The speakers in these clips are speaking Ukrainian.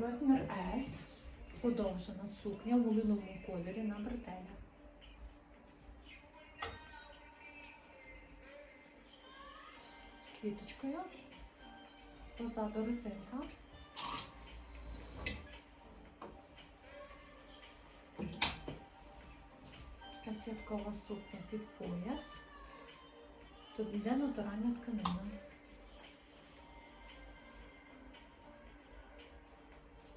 Розмір S. Подовжена сукня в мулиному кольорі на бретелях. Квіточкою. Позаду резинка. Така сукня під пояс. Тут йде натуральна тканина.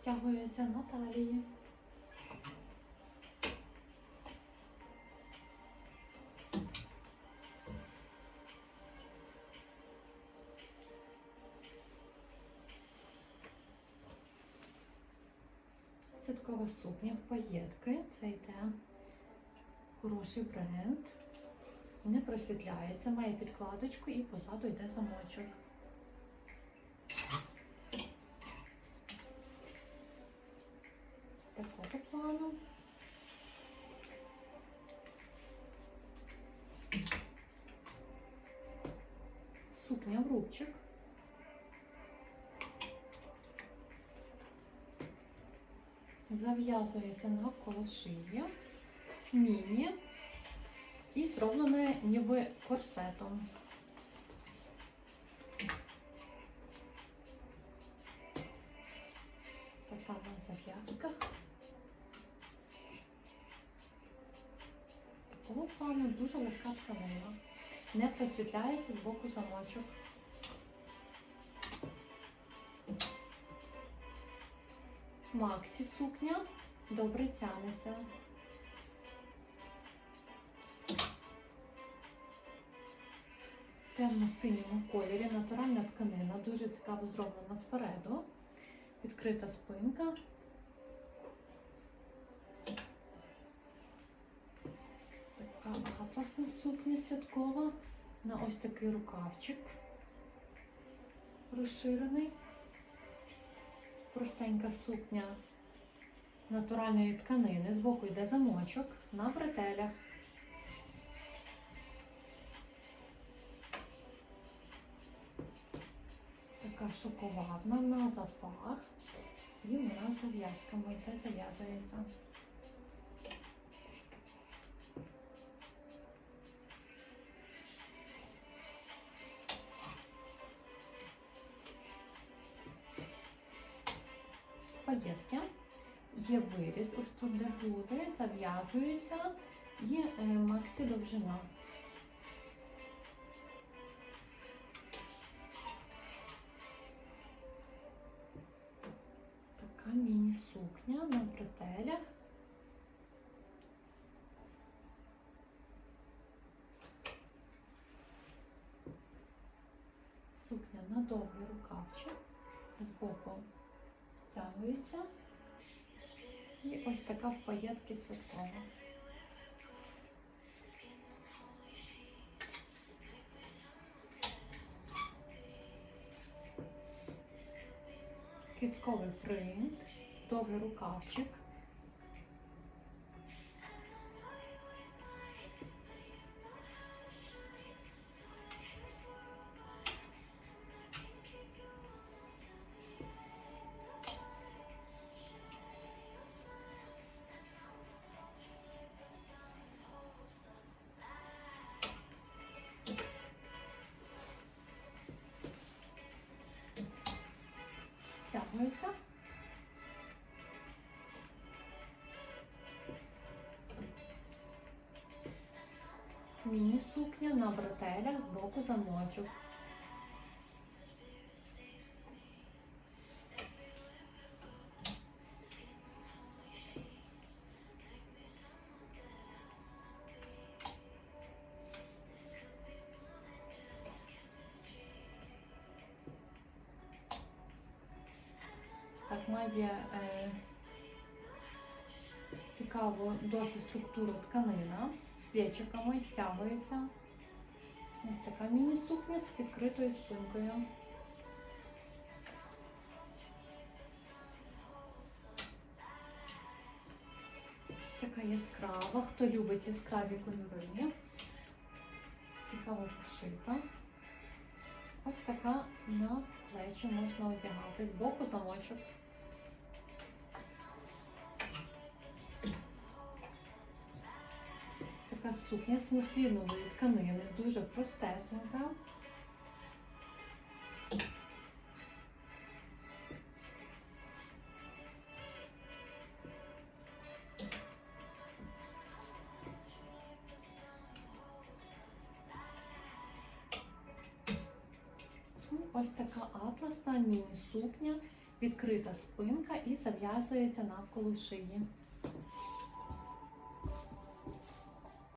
Стягується на талії. Святкова сукня в паєтки. Це йде хороший бренд. Не просвітляється, має підкладочку і позаду йде замочок. Сукня в рубчик. Зав'язується навколо шиї, міні і зроблене ніби корсетом. Така на зав'язках. Такого плану дуже легка тканина. Не просвітляється з боку замочок. Максі сукня добре тянеться. Темно-синьому кольорі натуральна тканина, дуже цікаво зроблена спереду. Відкрита спинка. Атласна сукня святкова на ось такий рукавчик розширений. Простенька сукня натуральної тканини. Збоку йде замочок на бретелях. Така шоколадна на запах. І вона зав'язками йде зав'язується. Паєтки. Є виріз, ось тут де груди, зав'язуються і е, максі довжина. Така міні-сукня на бретелях. Сукня на довгий рукавчик, збоку стягується. І ось така в паєтки святкова. Квітковий принт, довгий рукавчик. Міні-сукня на бретелях з боку замочок. Так, має е, цікаву досить структуру тканина плечиками, стягується. Ось така міні-сукня з відкритою спинкою. Така яскрава. Хто любить яскраві кольори. Цікаво пошита. Ось така на плечі можна одягати. Збоку замочок. Сукня з муслінової тканини, дуже простесенька. Ну, Ось така атласна міні-сукня, відкрита спинка і зав'язується навколо шиї.